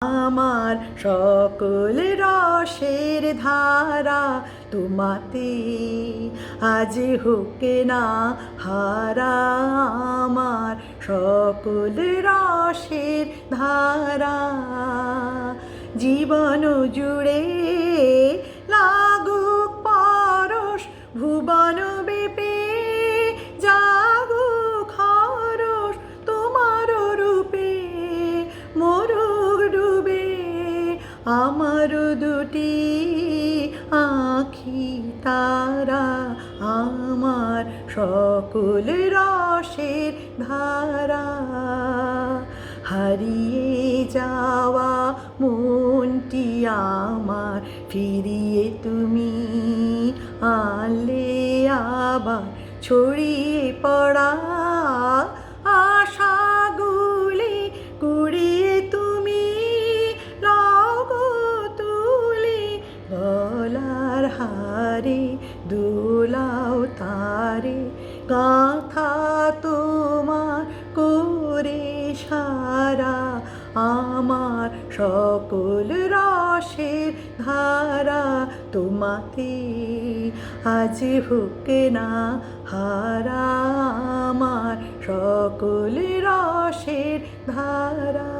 আমার সকল রসের ধারা তোমাতে আজ হোক না হারা আমার সকল রসের ধারা। জীবন জুড়ে লাগুক আমার দুটি আখি তারা আমার সকল রসের ধারা। হারিয়ে যাওয়া মনটি আমার, ফিরিয়ে তুমি আলে আবার ছড়িয়ে পড়া আশাগুলি হারে দোলাও তারে গাথা তোমার করে সারা, আমার সকল রসের ধারা তোমাতে আজ হোক না হারা, আমার সকল রসের ধারা